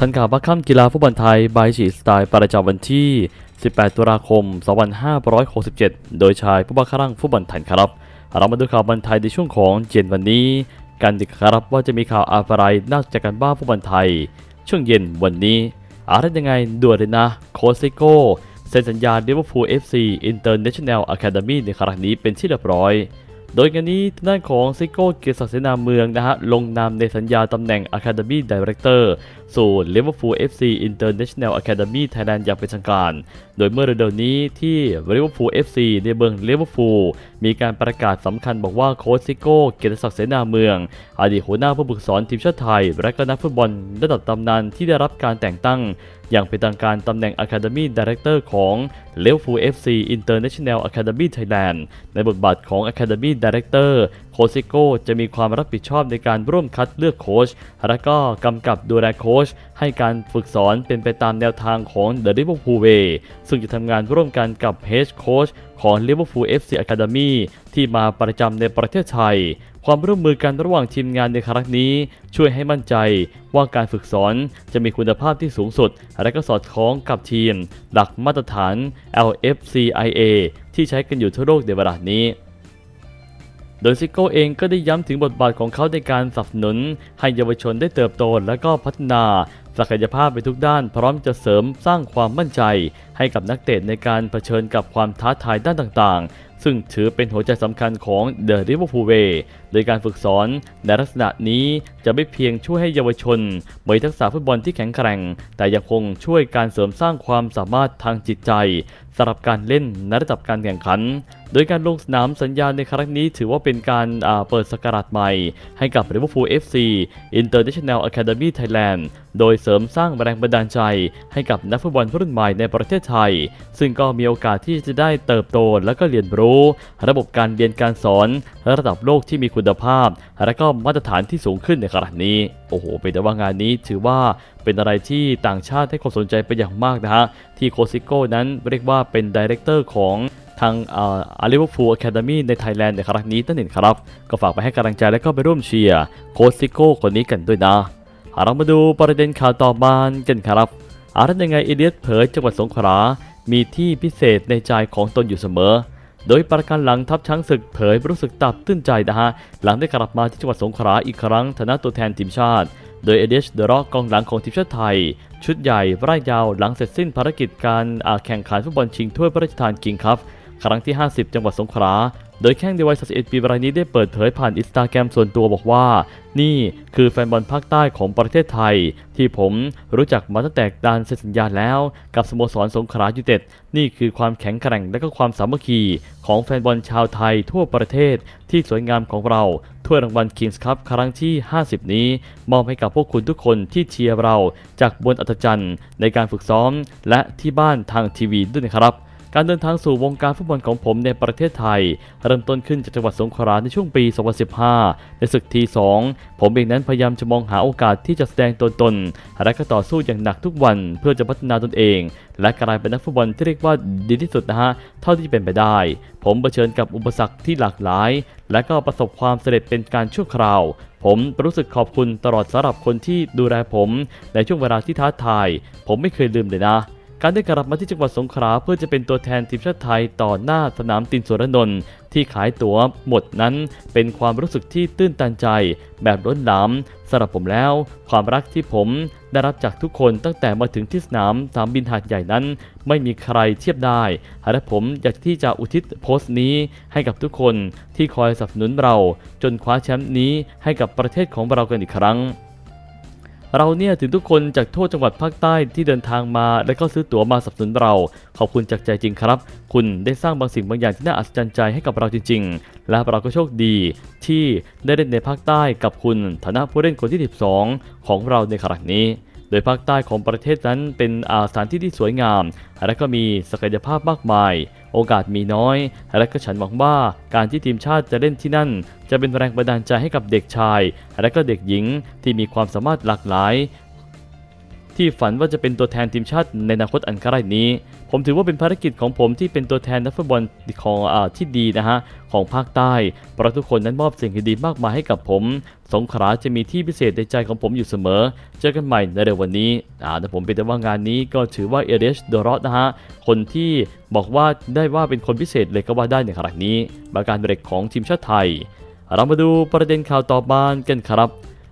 ทันข่าวบัคคัมกีฬาฟุตบอลไทยบายฉีสไตล์ประจำวันที่ 18 ตุลาคม 2567 โดยชายผู้บังคับรังฟุตบอลไทยครับ เรามาดูข่าวบอลไทยในช่วงของเย็นวันนี้ กันดีครับว่าจะมีข่าวอะไรนอกจากการบ้าฟุตบอลไทย ช่วงเย็นวันนี้อะไรยังไงด่วนเลยนะ โคชซิโก้เซ็นสัญญาเดลิเวอร์พูล FC International Academy ในครั้งนี้เป็นที่เรียบร้อย โดยงานนี้ทางด้านของซิโก้เกียรติศักดิ์เสนาเมืองนะฮะลงนามในสัญญาตำแหน่ง Academy Director สู่ Liverpool FC International Academy Thailand อย่างเป็นทางการ โดยเมื่อเร็วๆนี้ที่ Liverpool FC ในเมืองลิเวอร์พูมีการประกาศสำคัญบอกว่าโค้ชซิโก้เกียรติศักดิ์เสนาเมือง อดีตหัวหน้าผู้ฝึกสอนทีมชาติไทย และก็นักฟุตบอลระดับตำนานที่ได้รับการแต่งตั้ง อย่างเป็นทางการตำแหน่ง Academy Director ของ Liverpool FC International Academy Thailand ในบทบาทของ Academy Director โคซิโก้จะมีความรับผิดชอบในการร่วมคัดเลือกโค้ชและก็กำกับดูแลโค้ชให้การฝึกสอนเป็นไปตามแนวทางของ The Liverpool Way ซึ่งจะทำงานร่วมกันกับ Head Coach ของ Liverpool FC Academy ที่มาประจำในประเทศไทย ความร่วมมือกันระหว่างทีมงานในครั้งนี้ ช่วยให้มั่นใจว่าการฝึกสอนจะมีคุณภาพที่สูงสุด และก็สอดคล้องกับทีม หลักมาตรฐาน LFCIA ที่ใช้กันอยู่ทั่วโลกในเวลานี้โดยซิโก้เองก็ได้ย้ำถึงบทบาทของเขาในการสนับสนุน ให้เยาวชนได้เติบโตและก็พัฒนาศักยภาพไปทุกด้าน พร้อมจะเสริมสร้างความมั่นใจ ให้กับนักเตะในการเผชิญกับความท้าทายด้านต่าง ซึ่งถือเป็นหัวใจสำคัญของ The Liverpool Way โดยการฝึกสอนในลักษณะนี้ จะไม่เพียงช่วยให้เยาวชนมีทักษะฟุตบอลที่แข็งแกร่ง แต่ยังคงช่วยการเสริมสร้างความสามารถทางจิตใจสำหรับการเล่นในระดับการแข่งขัน โดยการลงสนามสัญญาณในครั้งนี้ถือว่าเป็นการเปิดสกราชใหม่ ให้กับ Liverpool FC International Academy Thailand โดยเสริมสร้างแรงบันดาลใจ ให้กับนักฟุตบอลรุ่นใหม่ในประเทศไทย ซึ่งก็มีโอกาสที่จะได้เติบโตและก็เรียนรู้ ระบบการเรียนการสอน ระดับโลกที่มีคุณภาพ และก็มาตรฐานที่สูงขึ้นในขณะนี้ โอ้โห เป็นแต่ว่างานนี้ถือว่าเป็นอะไรที่ต่างชาติให้ความสนใจเป็นอย่างมากนะฮะ ที่โคซิโก้นั้นเรียกว่าเป็นดีเรคเตอร์ของทางอาลิเวอร์พูลอะคาเดมี่ในไทยแลนด์ในครั้งนี้นั่นเองครับ ก็ฝากไปให้กำลังใจและก็ไปร่วมเชียร์โคซิโก้คนนี้กันด้วยนะเรามาดูประเด็นข่าวต่อมากันครับอารันยังไงเอเลียสเผยจังหวัดสงขลามีที่พิเศษในใจของตนอยู่เสมอ โดยประการหลังทัพช้างศึกเผยรู้สึกตับตื้นใจนะฮะ หลังได้กลับมาที่จังหวัดสงขลาอีกครั้งฐานะตัวแทนทีมชาติ โดยเอเดชเดร็อกกองหลังของทีมชาติไทย ชุดใหญ่ร่ายยาวหลังเสร็จสิ้นภารกิจการแข่งขันฟุตบอลชิงถ้วยพระราชทานคิงคัพครั้งที่ 50 จังหวัดสงขลา โดยแข้งในวัย31ปีรายนี้ได้เปิดเผยผ่านอินสตาแกรมส่วนตัวบอกว่า นี่คือแฟนบอลภาคใต้ของประเทศไทย ที่ผมรู้จักมาตั้งแต่การเซ็นสัญญาแล้ว กับสโมสรสงขลายูเต็ด นี่คือความแข็งแกร่งและก็ความสามัคคีของแฟนบอลชาวไทยทั่วประเทศที่สวยงามของเราถ้วยรางวัล Kings Cup ครั้งที่ 50 นี้ มอบให้กับพวกคุณทุกคนที่เชียร์เราจากบนอัศจรรย์ในการฝึกซ้อม และที่บ้านทางทีวีด้วยนะครับ การเดินทางสู่วงการฟุตบอลของผมในประเทศไทย เริ่มต้นขึ้นจากจังหวัดสงขลาในช่วงปี 2015 ในศึกที2ผมเองนั้นพยายามจะมองหาโอกาสที่จะแสดงตัวตน และก็ต่อสู้อย่างหนักทุกวันเพื่อจะพัฒนาตนเอง และกลายเป็นนักฟุตบอลที่เรียกว่าดีที่สุดนะฮะเท่าที่เป็นไปได้ ผมเผชิญกับอุปสรรคที่หลากหลาย และก็ประสบความสำเร็จเป็นการชั่วคราวผมรู้สึกขอบคุณตลอดสำหรับคนที่ดูแลผม ในช่วงเวลาที่ท้าทาย ผมไม่เคยลืมเลยนะ การได้กลับมาที่จังหวัดสงขลาเพื่อจะเป็นตัวแทนทีมชาติไทยต่อหน้าสนามตินสวนนนท์ที่ขายตั๋วหมดนั้นเป็นความรู้สึกที่ตื้นตันใจ แบบล้นหลามสำหรับผมแล้ว ความรักที่ผมได้รับจากทุกคนตั้งแต่มาถึงที่สนามสนามบินหาดใหญ่นั้น ไม่มีใครเทียบได้และผมอยากที่จะอุทิศโพสต์นี้ให้กับทุกคนที่คอยสนับสนุนเรา จนคว้าแชมป์นี้ให้กับประเทศของเรากันอีกครั้ง เราเนี่ยถึงทุกคนจากทั่วจังหวัดภาคใต้ที่เดินทางมา และก็ซื้อตั๋วมาสนับสนุนเรา ขอบคุณจากใจจริงครับ คุณได้สร้างบางสิ่งบางอย่างที่น่าอัศจรรย์ใจให้กับเราจริง ๆ และเราก็โชคดี ที่ได้เล่นในภาคใต้กับคุณฐานะผู้เล่นคนที่ 12 ของเราในครั้งนี้ โดยภาคใต้ของประเทศนั้นเป็นอาสถานที่ที่สวยงาม และก็มีศักยภาพมากมาย โอกาสมีน้อย และก็ฉันหวังว่าการที่ทีมชาติจะเล่นที่นั่น จะเป็นแรงบันดาลใจให้กับเด็กชาย และก็เด็กหญิงที่มีความสามารถหลากหลาย ที่ฝันว่าจะเป็นตัวแทนทีมชาติในอนาคตอันใกล้นี้ ผมถือว่าเป็นภารกิจของผมที่เป็นตัวแทนนักฟุตบอลของอที่ดีนะฮะของภาคใต้เพราะทุกคนนั้นมอบสิ่งดีๆมากมายให้กับผม สงขลาจะมีที่พิเศษในใจของผมอยู่เสมอ เจอกันใหม่ในเร็ววันนี้อ่าแต่ผมเป็นแต่ว่างานนี้ก็ถือว่าเอเดชโดรอสนะฮะคนที่บอกว่าได้ว่าเป็นคนพิเศษเลยก็ว่าได้ในขณะนี้บาการเบรกของทีมชาติไทยเรามาดูประเด็นข่าวต่อมากันครับ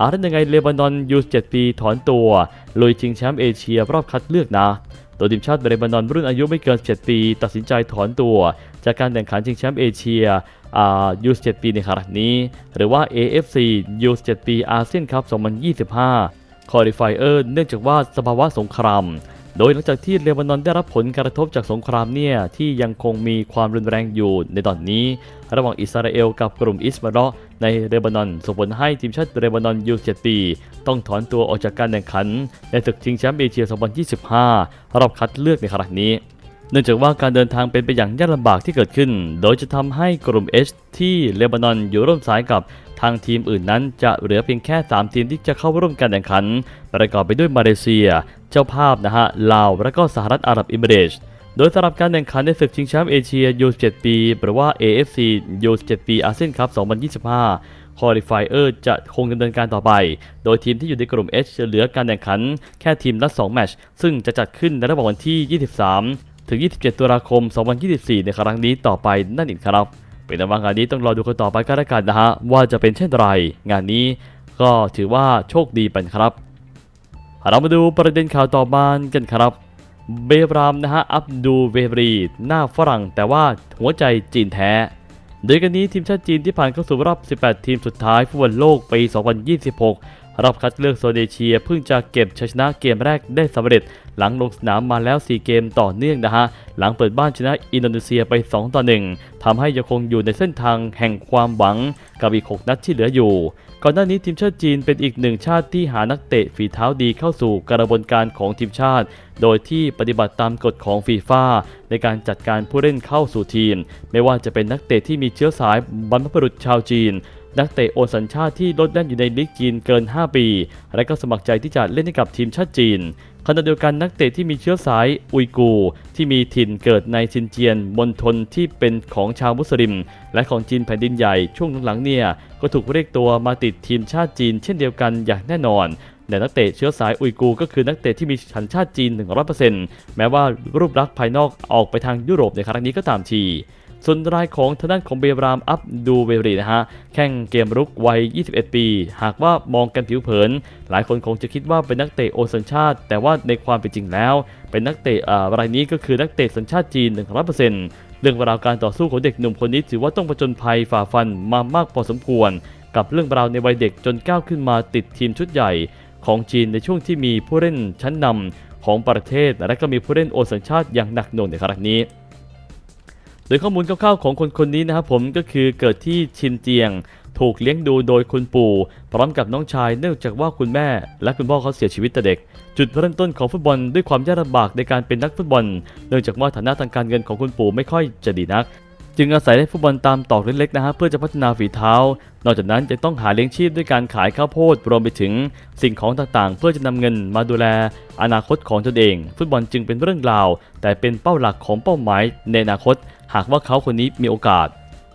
อาร์ตยังไงเลบานอนยู7ปี ถอนตัวลุยชิงแชมป์เอเชียรอบคัดเลือกนะตัวทีมชาติเลบานอนรุ่นอายุไม่เกิน 7 ปี ตัดสินใจถอนตัว จากการแข่งขันชิงแชมป์เอเชียยูส7ปีในครั้งนี้ หรือว่า AFC ยูส7ปีอาเซียนคัพ2025คอลิฟายเออร์เนื่องจากว่าสภาวะสงคราม โดยหลังจากที่เลบานอนได้รับผลกระทบจากสงครามเนี่ยที่ยังคงมีความรุนแรงอยู่ในตอนนี้ ระหว่างอิสราเอลกับกลุ่มอิสมาเระในเลบานอนส่งผลให้ทีมชาติเลบานอนยู7ปี ต้องถอนตัวออกจากการแข่งขัน ในศึกชิงแชมป์เอเชีย 2025 รอบคัดเลือกในครั้งนี้เนื่องจากว่าการเดินทางเป็นไปอย่างยากลำบากที่เกิดขึ้น โดยจะทำให้กลุ่ม H ที่เลบานอนอยู่ร่วมสายกับทางทีมอื่นนั้นจะเหลือเพียงแค่ 3 ทีมที่จะเข้าร่วมการแข่งขัน ประกอบไปด้วยมาเลเซีย เจ้าภาพนะฮะลาว และก็สหรัฐอาหรับเอมิเรตส์โดยสำหรับการแข่งขันในศึกชิงแชมป์เอเชียยู7ปี หรือว่า AFC ยู7ปีอาเซียนคัพ 2025 คอลิฟายเออร์จะคงดำเนินการต่อไป โดยทีมที่อยู่ในกลุ่ม H จะเหลือการแข่งขันแค่ทีมละ2แมตช์ซึ่งจะจัดขึ้นในระหว่างวันที่ 23 ถึง 27 ตุลาคม 2024 ในครั้งนี้ต่อไปนั่นเองครับ เป็นต่ว่างานนี้ต้องรอดูกันต่อไปก็แล้วกันนะฮะว่าจะเป็นเช่นไร งานนี้ก็ถือว่าโชคดีไปครับ เรามาดูประเด็นข่าวต่อมากันครับ เบรามนะฮะอับดูเวบรี หน้าฝรั่งแต่ว่าหัวใจจีนแท้ โดยกันนี้ทีมชาติจีนที่ผ่านเข้าสู่รอบ 18 ทีมสุดท้ายฟุตบอลโลกปี 2026 รอบคัดเลือกโซนเอเชีย เพิ่งจะเก็บชัยชนะเกมแรกได้สำเร็จ หลังลงสนามมาแล้ว 4 เกมต่อเนื่องนะฮะ หลังเปิดบ้านชนะอินโดนีเซียไป 2 ต่อ 1 ทำให้ยังคงอยู่ในเส้นทางแห่งความหวังกับอีก 6 นัดที่เหลืออยู่ ก่อนหน้านี้ทีมชาติจีนเป็นอีกหนึ่งชาติที่หานักเตะฝีเท้าดีเข้าสู่กระบวนการของทีมชาติ โดยที่ปฏิบัติตามกฎของฟีฟ่าในการจัดการผู้เล่นเข้าสู่ทีม ไม่ว่าจะเป็นนักเตะที่มีเชื้อสายบรรพบุรุษชาวจีน นักเตะโอนสัญชาติที่ลดแล่นอยู่ในลีกจีนเกิน 5 ปี และก็สมัครใจที่จะเล่นให้กับทีมชาติจีนขณะเดียวกันนักเตะที่มีเชื้อสายอุยกู ที่มีถิ่นเกิดในซินเจียนมณฑลที่เป็นของชาวมุสลิม และของจีนแผ่นดินใหญ่ช่วงหลังๆเนี่ยก็ถูกเรียกตัวมาติดทีมชาติจีนเช่นเดียวกันอย่างแน่นอนแต่นักเตะเชื้อสายอุยกูก็คือนักเตะที่มีสัญชาติจีน 100%แม้ว่ารูปลักษณ์ภายนอกออกไปทางยุโรปในครั้งนี้ก็ตามที ส่วนรายของทางด้านของเบรามอัพดูเวรีนะฮะแข่งเกมรุกวัย 21 ปี หากว่ามองกันผิวเผิน หลายคนคงจะคิดว่าเป็นนักเตะโอสัญชาติ แต่ว่าในความเป็นจริงแล้ว เป็นนักเตะอ่ารายนี้ก็คือนักเตะสัญชาติจีน 100%เรื่องราวการต่อสู้ของเด็กหนุ่มคนนี้ถือว่าต้องผจญภัยฝ่าฟันมามากพอสมควร กับเรื่องราวในวัยเด็กจนก้าวขึ้นมาติดทีมชุดใหญ่ของจีนในช่วงที่มีผู้เล่นชั้นนำของประเทศและก็มีผู้เล่นโอสัญชาติอย่างหนักหน่วงในครั้งนี้ โดยข้อมูลคร่าวๆของคนคนนี้นะครับผมก็คือเกิดที่ชินเจียง ถูกเลี้ยงดูโดยคุณปู่ พร้อมกับน้องชายเนื่องจากว่าคุณแม่ และคุณพ่อเขาเสียชีวิตแต่เด็ก จุดเริ่มต้นของฟุตบอลด้วยความยากลำบากในการเป็นนักฟุตบอล เนื่องจากว่าฐานะทางการเงินของคุณปู่ไม่ค่อยจะดีนัก จึงอาศัยเล่นฟุตบอลตามตอกเล็กๆนะฮะเพื่อจะพัฒนาฝีเท้า นอกจากนั้นจะต้องหาเลี้ยงชีพด้วยการขายข้าวโพดรวมไปถึงสิ่งของต่างๆ เพื่อจะนำเงินมาดูแล อนาคตของตนเอง ฟุตบอลจึงเป็นเรื่องราว แต่เป็นเป้าหลักของเป้าหมายในอนาคต หากว่าเขาคนนี้มีโอกาส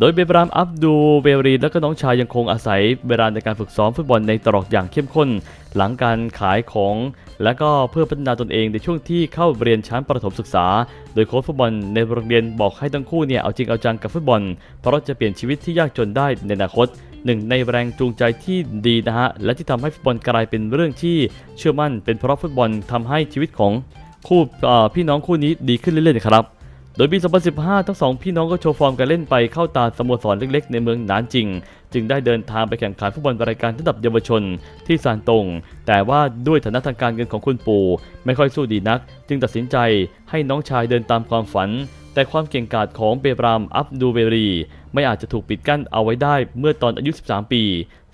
โดยเบรามอับดูเบรีและก็น้องชายยังคงอาศัยเวลาในการฝึกซ้อมฟุตบอลในตรอกอย่างเข้มข้น หลังการขายของ และก็เพื่อพัฒนาตนเองในช่วงที่เข้าเรียนชั้นประถมศึกษา โดยโค้ชฟุตบอลในโรงเรียนบอกให้ทั้งคู่เนี่ยเอาจริงเอาจังกับฟุตบอล เพราะจะเปลี่ยนชีวิตที่ยากจนได้ในอนาคตหนึ่งในแรงจูงใจที่ดีนะฮะ และที่ทำให้ฟุตบอลกลายเป็นเรื่องที่เชื่อมั่น เป็นเพราะฟุตบอลทำให้ชีวิตของคู่พี่น้องคู่นี้ดีขึ้นเรื่อยๆครับ โดยปี 2015 ทั้งสองพี่น้องก็โชว์ฟอร์มการเล่นไปเข้าตาสโมสรเล็กๆ ในเมืองหนานจิง จึงได้เดินทางไปแข่งขันฟุตบอลรายการระดับเยาวชนที่ซานตง แต่ว่าด้วยฐานะทางการเงินของคุณปู่ไม่ค่อยสู้ดีนัก จึงตัดสินใจให้น้องชายเดินตามความฝัน แต่ความเก่งกาจของเบรามอับดูเบรี ไม่อาจจะถูกปิดกั้นเอาไว้ได้เมื่อตอนอายุ 13 ปี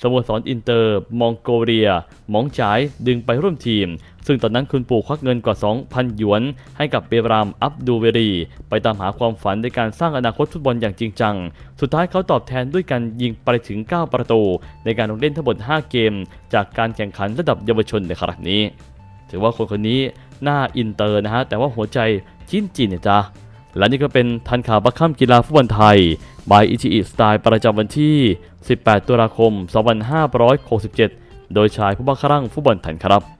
สโมสรอินเตอร์ มองโกเลีย มองจายดึงไปร่วมทีม ซึ่งตอนนั้นคุณปู่ควักเงินกว่า 2,000 หยวน ให้กับเบราม อับดูเวรี ไปตามหาความฝันในการสร้างอนาคตฟุตบอลอย่างจริงจัง สุดท้ายเขาตอบแทนด้วยการยิงไปถึง 9 ประตู ในการลงเล่นทั้งหมด 5 เกม จากการแข่งขันระดับเยาวชนในครั้งนี้ ถือว่าคนคนนี้หน้าอินเตอร์นะฮะ แต่ว่าหัวใจจิ้นจีนเนี่ยจ้าและนี่ก็เป็นทันข่าวบัคคัมกีฬาฟุตบอลไทย บายอิชิอิสไตล์ประจำวันที่ 18 ตุลาคม 2567 โดยชายผู้บังคับฟุตบอลไทยครับ